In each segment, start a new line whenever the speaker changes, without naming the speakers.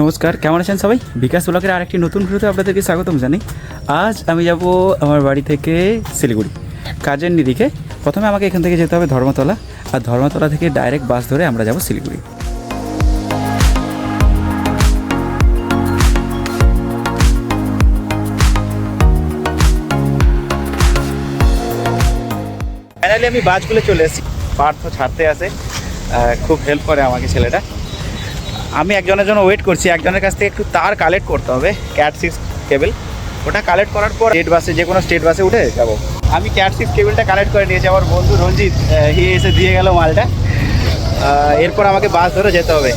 নমস্কার, কেমন আছেন সবাই? বিকাশ ব্লকের আরেকটি নতুন ভিডিওতে আপনাদেরকে স্বাগতম জানাই। আজ আমি যাব আমার বাড়ি থেকে শিলিগুড়ি, কাজের নিরিখে। প্রথমে আমাকে এখান থেকে যেতে হবে ধর্মতলা, আর ধর্মতলা থেকে ডাইরেক্ট বাস ধরে আমরা যাব শিলিগুড়ি। ফাইনালি আমি বাসগুলো চলে এসেছি। পার্থ ছাড়তে আসে খুব হেল্প করে আমাকে ছেলেটা। আমি একজনের জন্য ওয়েট করছি, একজনের কাছ থেকে একটু তার কালেক্ট করতে হবে ক্যাট সিক্স কেবল ওটা কালেক্ট করার পর স্টেট বাসে যে কোনো স্টেট বাসে উঠে যাব। আমি ক্যাট সিক্স কেবলটা কালেক্ট করে নিয়েছি, আমার বন্ধু রঞ্জিত হি এসে দিয়ে গেল মালটা। এরপর আমাকে বাস ধরে যেতে হবে।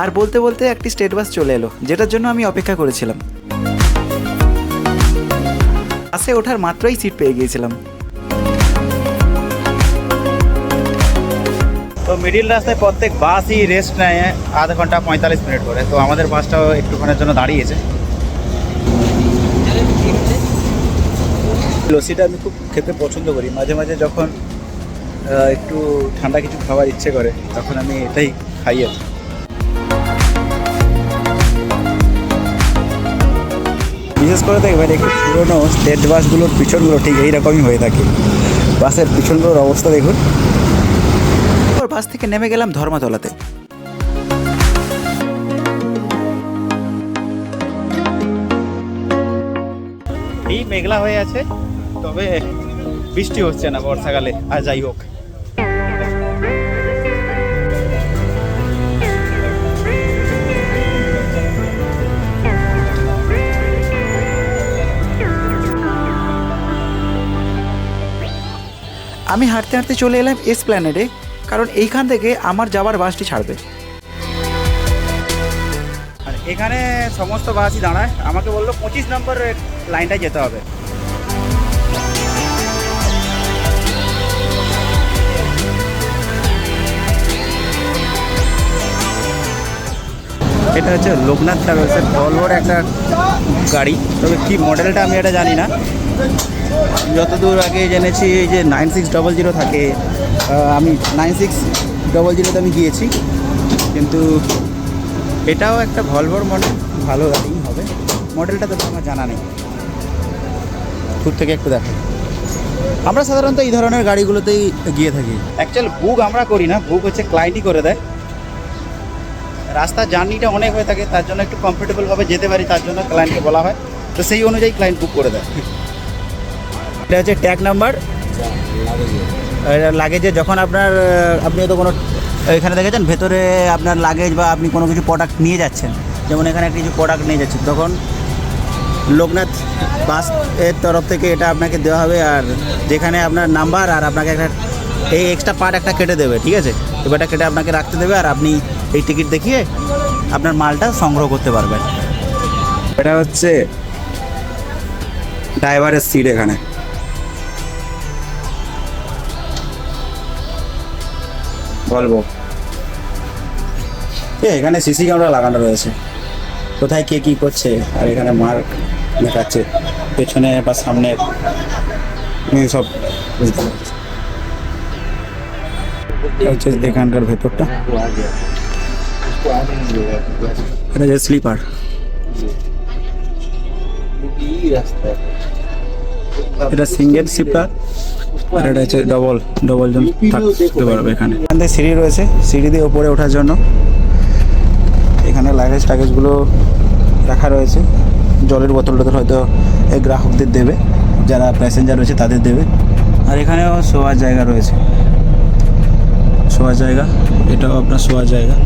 আর বলতে বলতে একটি স্টেট বাস চলে এলো, যেটার জন্য আমি অপেক্ষা করেছিলাম। বাসে ওঠার মাত্রই সিট পেয়ে গিয়েছিলাম। মিডিল রাস্তায় প্রত্যেক বাসই রেস্ট নেয় আধ ঘণ্টা পঁয়তাল্লিশ মিনিট করে তো আমাদের বাসটাও একটুখানের জন্য দাঁড়িয়েছে। লস্যিটা আমি খুব খেতে পছন্দ করি। মাঝে মাঝে যখন একটু ঠান্ডা কিছু খাওয়ার ইচ্ছে করে, তখন আমি এটাই খাই আর বিশেষ করে দেখবেন একটু পুরোনো স্টেট বাসগুলোর পিছনগুলো ঠিক এইরকমই হয়ে থাকে। বাসের পিছনগুলোর অবস্থা দেখুন। তারপর বাস থেকে নেমে গেলাম ধর্মতলাতে। এই মেঘলা হয়ে আছে তবে বৃষ্টি হচ্ছে না বর্ষাকালে আর যাই হোক। আমি হাঁটতে হাঁটতে চলে এলাম এস প্ল্যানেডে কারণ এইখান থেকে আমার যাওয়ার বাসটি ছাড়বে। আর এখানে সমস্ত বাসই দাঁড়ায়। আমাকে বলল পঁচিশ নম্বর লাইনটায় যেতে হবে। এটা হচ্ছে লোকনাথ ট্রাভেলসের ভলভোর একটা গাড়ি। তবে কি মডেলটা আমি এটা জানি না। যতদূর আগে জেনেছি, এই যে নাইন সিক্স ডবল জিরো থাকে আমি নাইন সিক্স ডবল জিরোতে আমি গিয়েছি। কিন্তু এটাও একটা ভলভোর মডেল ভালো গাড়ি হবে। মডেলটা তো আমার জানা নেই। দূর থেকে একটু দেখো। আমরা সাধারণত এই ধরনের গাড়িগুলোতেই গিয়ে থাকি। অ্যাকচুয়াল বুক আমরা করি না বুক হচ্ছে ক্লায়েন্টই করে দেয়। রাস্তার জার্নিটা অনেক হয়ে থাকে, তার জন্য একটু কমফোর্টেবলভাবে যেতে পারি, তার জন্য ক্লায়েন্টকে বলা হয়। তো সেই অনুযায়ী ক্লায়েন্ট বুক করে দেয়। এটা হচ্ছে ট্যাগ নাম্বার লাগেজে যখন আপনার আপনি তো কোনো, এখানে দেখেছেন, ভেতরে আপনার লাগেজ বা আপনি কোনো কিছু প্রোডাক্ট নিয়ে যাচ্ছেন। যেমন এখানে কিছু প্রোডাক্ট নিয়ে যাচ্ছেন। তখন লোকনাথ বাসের তরফ থেকে এটা আপনাকে দেওয়া হবে। আর যেখানে আপনার নাম্বার আর আপনাকে একটা, এই এক্সট্রা পার্ট একটা কেটে দেবে, ঠিক আছে? এবারটা কেটে আপনাকে রাখতে দেবে আর আপনি এই টিকিট দেখিয়ে আপনার মালটা সংগ্রহ করতে পারবেন। এটা হচ্ছে ড্রাইভারের সিট এখানে। বলব। এ, এখানে সিসি ক্যামেরা লাগানো রয়েছে। কোথায় কে কি করছে, আর এখানে মার্ক দেখাচ্ছে। পেছনে বা সামনে সব হচ্ছে এখানকার ভেতরটা। এটা হচ্ছে স্লিপার এটা সিঙ্গেল স্লিপার আর এটা হচ্ছে ডবল ডবল জন থাকতে পারবে এখানে। এখান থেকে সিঁড়ি রয়েছে, সিঁড়ি দিয়ে ওপরে ওঠার জন্য। এখানে লাগেজ টাগেজগুলো রাখা রয়েছে। জলের বোতল টোতল হয়তো এই গ্রাহকদের দেবে, যারা প্যাসেঞ্জার রয়েছে তাদের দেবে। আর এখানেও শোয়ার জায়গা রয়েছে। শোয়ার জায়গা, এটাও আপনার শোয়ার জায়গা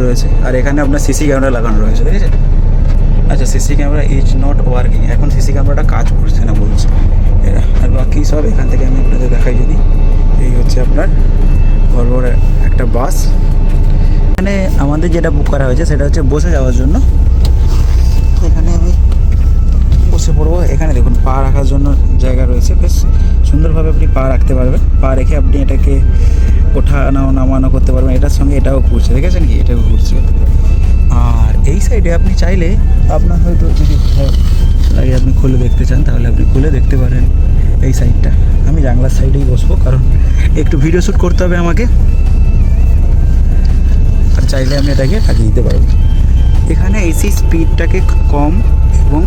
রয়েছে। আর এখানে আপনার সিসি ক্যামেরা লাগানো রয়েছে দেখেছেন আচ্ছা CC camera is not working এখন সিসি ক্যামেরাটা কাজ করছে না বলছে। আর বাকি সব এখান থেকে আমি আপনাদের দেখাই যদি। এই হচ্ছে আপনার বড় একটা বাস। এখানে আমাদের যেটা বুক করা হয়েছে সেটা হচ্ছে বসে যাওয়ার জন্য। এখানে আমি বসে পড়ব। এখানে দেখুন, পা রাখার জন্য জায়গা রয়েছে। বেশ সুন্দরভাবে আপনি পা রাখতে পারবেন। পা রেখে আপনি এটাকে ওঠানো নামানো করতে পারবেন। এটার সঙ্গে এটাও ঘুরছে। দেখেছেন কি? এটাও ঘুরছে। আর এই সাইডে আপনি চাইলে আপনার হয়তো যদি লাগে আপনি খুলে দেখতে চান, তাহলে আপনি খুলে দেখতে পারেন এই সাইডটা আমি জানলার সাইডেই বসবো, কারণ একটু ভিডিও শ্যুট করতে হবে আমাকে। আর চাইলে আমি এটাকে কাটিয়ে দিতে পারব। এখানে এসি স্পিডটাকে কম এবং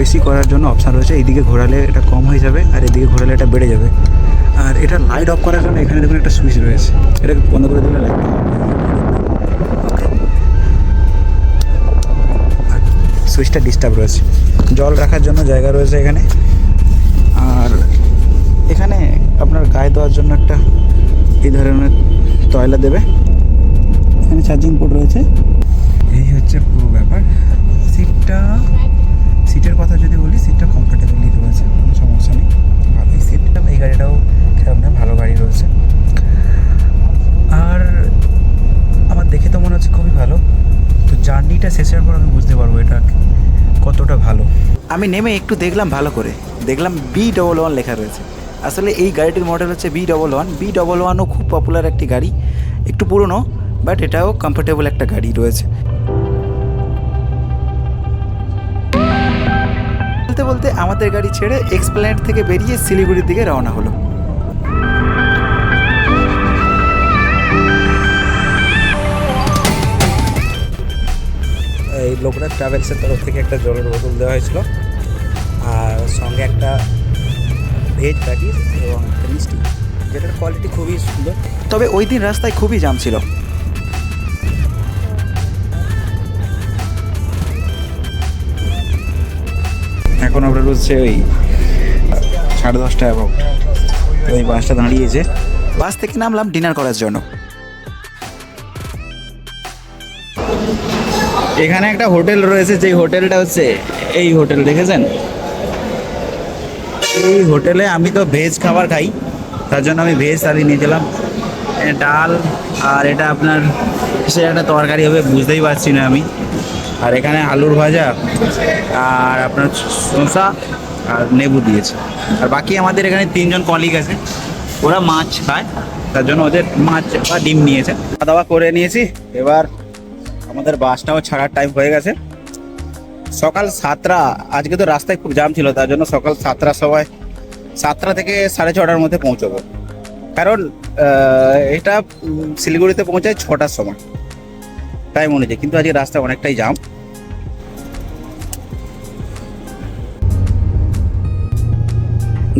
বেশি করার জন্য অপশান রয়েছে। এইদিকে ঘোরালে এটা কম হয়ে যাবে, আর এদিকে ঘোরালে এটা বেড়ে যাবে। আর এটা লাইট অফ করার জন্য এখানে দেখুন একটা সুইচ রয়েছে। এটাকে বন্ধ করে দিলে লাইট সুইচটা ডিস্টার্ব রয়েছে। জল রাখার জন্য জায়গা রয়েছে এখানে। আর এখানে আপনার গায়ে দেওয়ার জন্য একটা এই ধরনের তয়লা দেবে। এখানে চার্জিং পোর্ট রয়েছে। এই হচ্ছে পুরো ব্যাপার। সিটটা, সিটের কথা যদি বলি, সিটটা কমফোর্টেবলি রয়েছে, কোনো সমস্যা নেই। আর এই সিটটা, এই গাড়িটাও খারাপ না ভালো গাড়ি রয়েছে। আর আমার দেখে তো মনে হচ্ছে খুবই ভালো। তো জার্নিটা শেষের পর আমি বুঝতে পারব এটা আমি নেমে একটু দেখলাম ভালো করে। দেখলাম বি ডবল ওয়ান লেখা রয়েছে। আসলে এই গাড়িটির মডেল হচ্ছে B double one B double ওয়ানও খুব পপুলার একটি গাড়ি। একটু পুরনো বাট এটাও কমফোর্টেবল একটা গাড়ি রয়েছে। বলতে বলতে আমাদের গাড়ি ছেড়ে এক্সপ্ল্যানেট থেকে বেরিয়ে শিলিগুড়ির দিকে রওনা হলো। এই লোকনাথ ট্রাভেলসের তরফ থেকে একটা জলের বোতল দেওয়া হয়েছিল। আর সঙ্গে একটা ভেজ প্যাটিস এবং একটা মিষ্টি যেটার কোয়ালিটি খুবই সুন্দর। তবে ওই দিন রাস্তায় খুবই জাম ছিল। এখন আমরা রয়েছে ওই সাড়ে দশটা এবং ওই বাসটা দাঁড়িয়েছে। বাস থেকে নামলাম ডিনার করার জন্য। এখানে একটা হোটেল রয়েছে, যেই হোটেলটা হচ্ছে এই হোটেল, দেখেছেন? এই হোটেলে আমি তো ভেজ খাবার খাই, তার জন্য আমি ভেজ থালি নিয়েছিলাম ডাল, আর এটা আপনার, সে একটা তরকারি হবে, বুঝতেই পারছি না আমি। আর এখানে আলুর ভাজা, আর আপনার শসা, আর লেবু দিয়েছে। আর বাকি আমাদের এখানে তিনজন কলিগ আছে, ওরা মাছ খায়, তার জন্য ওদের মাছ বা ডিম নিয়েছে। খাওয়া দাওয়া করে নিয়েছি, এবার আমাদের বাসটাও ছাড়ার টাইম হয়ে গেছে। সকাল সাতটা, আজকে তো রাস্তায় খুব জাম ছিল, তার জন্য সকাল সাতটার সময় সাতটা থেকে সাড়ে ছটার মধ্যে পৌঁছবো। কারণ এটা শিলিগুড়িতে পৌঁছায় ছটার সময় টাইম অনুযায়ী। কিন্তু আজকে রাস্তা অনেকটাই জাম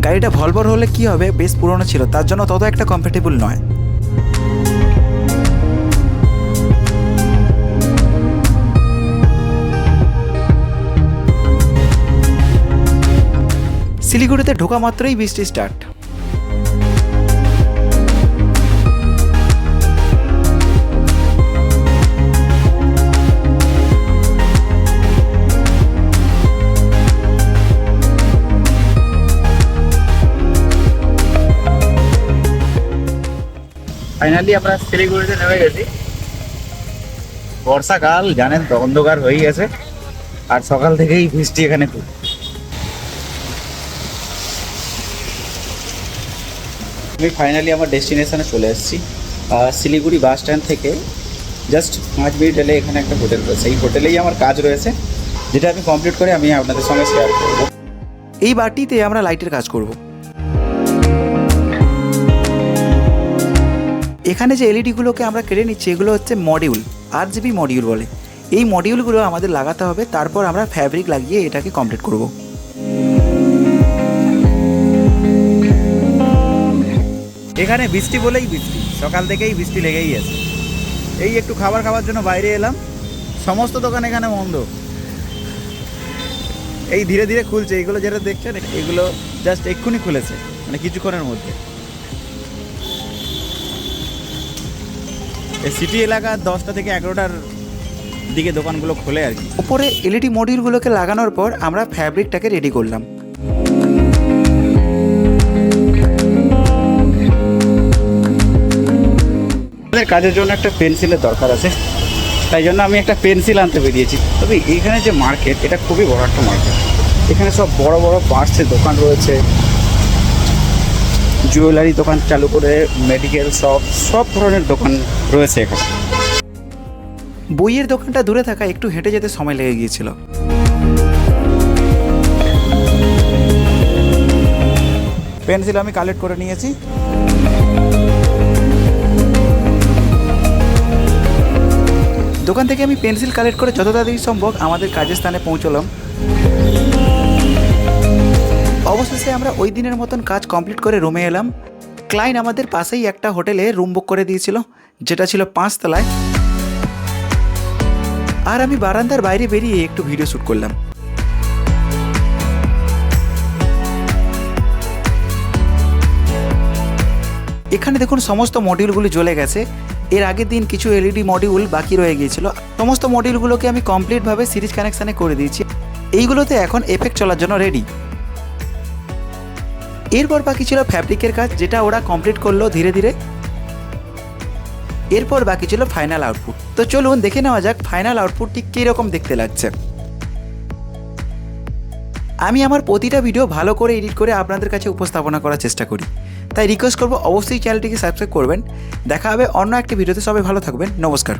গাড়িটা ভলভর হলে কি হবে? বেশ পুরনো ছিল, তার জন্য তত একটা কমফোর্টেবল নয়। শিলিগুড়িতে ঢোকা মাত্রই বৃষ্টি স্টার্ট ফাইনালি আমরা শিলিগুড়িতে নেমে গেছি। বর্ষাকাল, জানেন অন্ধকার হয়ে গেছে। আর সকাল থেকেই বৃষ্টি এখানে খুব। আমি ফাইনালি আমার ডেস্টিনেশনে চলে এসেছি শিলিগুড়ি বাস স্ট্যান্ড থেকে। জাস্ট পাঁচ মিনিট এলে এখানে একটা হোটেল রয়েছে। এই হোটেলেই আমার কাজ রয়েছে, যেটা আমি কমপ্লিট করে আমি আপনাদের সঙ্গে শেয়ার করব। এই বাটিতে আমরা লাইটের কাজ করব। এখানে যে এলইডিগুলোকে আমরা কেড়ে নিচ্ছি, এগুলো হচ্ছে মডিউল আর জিবি মডিউল বলে। এই মডিউলগুলো আমাদের লাগাতে হবে, তারপর আমরা ফ্যাব্রিক লাগিয়ে এটাকে কমপ্লিট করব। এখানে বৃষ্টি বলেই বৃষ্টি। সকাল থেকেই বৃষ্টি লেগেই আছে। এই একটু খাবার খাওয়ার জন্য বাইরে এলাম। সমস্ত দোকান এখানে বন্ধ। এই ধীরে ধীরে খুলছে। এগুলো যেটা দেখছেন, এগুলো জাস্ট এক্ষুনি খুলেছে মানে কিছুক্ষণের মধ্যে। এই সিটি এলাকা দশটা থেকে এগারোটার দিকে দোকানগুলো খোলে আর কি। উপরে এলইডি মডিউলগুলোকে লাগানোর পর আমরা ফ্যাব্রিকটাকে রেডি করলাম। আমাদের কাজের জন্য একটা পেন্সিলের দরকার আছে। তাই জন্য আমি একটা পেন্সিল আনতে বেরিয়েছি। তবে এখানে যে মার্কেট এটা খুবই বড় একটা মার্কেট। এখানে সব বড় বড় পার্টসের দোকান রয়েছে। জুয়েলারি দোকান চালু করে মেডিকেল শপ সব ধরনের দোকান রয়েছে এখানে। বইয়ের দোকানটা দূরে থাকা একটু হেঁটে যেতে সময় লেগে গিয়েছিল। পেন্সিল আমি কালেক্ট করে নিয়েছি।
দোকান থেকে আমি পেন্সিল কালেক্ট করে যত তাড়াতাড়ি সম্ভব আমাদের কাজের স্থানে পৌঁছলাম। অবশেষে আমরা ওই দিনের মতন কাজ কমপ্লিট করে রুমে এলাম। ক্লায়েন্ট আমাদের পাশেই একটা হোটেলে রুম বুক করে দিয়েছিল, যেটা ছিল পাঁচতলায় আর আমি বারান্দার বাইরে বেরিয়ে একটু ভিডিও শ্যুট করলাম। এখানে দেখুন সমস্ত মডিউলগুলি জ্বলে গেছে। এর আগের দিন কিছু এলইডি মডিউল বাকি রয়ে গিয়েছিল। সমস্ত মডিউলগুলোকে আমি কমপ্লিটভাবে সিরিজ কানেকশানে করে দিয়েছি। এইগুলোতে এখন এফেক্ট চলার জন্য রেডি এরপর বাকি ছিল ফ্যাব্রিকের কাজ, যেটা ওরা কমপ্লিট করল ধীরে ধীরে। এরপর বাকি ছিল ফাইনাল আউটপুট তো চলুন দেখে নেওয়া যাক ফাইনাল আউটপুট ঠিক কীরকম দেখতে লাগছে। আমি আমার প্রতিটা ভিডিও ভালো করে এডিট করে আপনাদের কাছে উপস্থাপনা করার চেষ্টা করি। তাই রিকোয়েস্ট করব অবশ্যই চ্যানেলটিকে সাবস্ক্রাইব করবেন। দেখা হবে অন্য একটি ভিডিওতে সবাই ভালো থাকবেন। নমস্কার।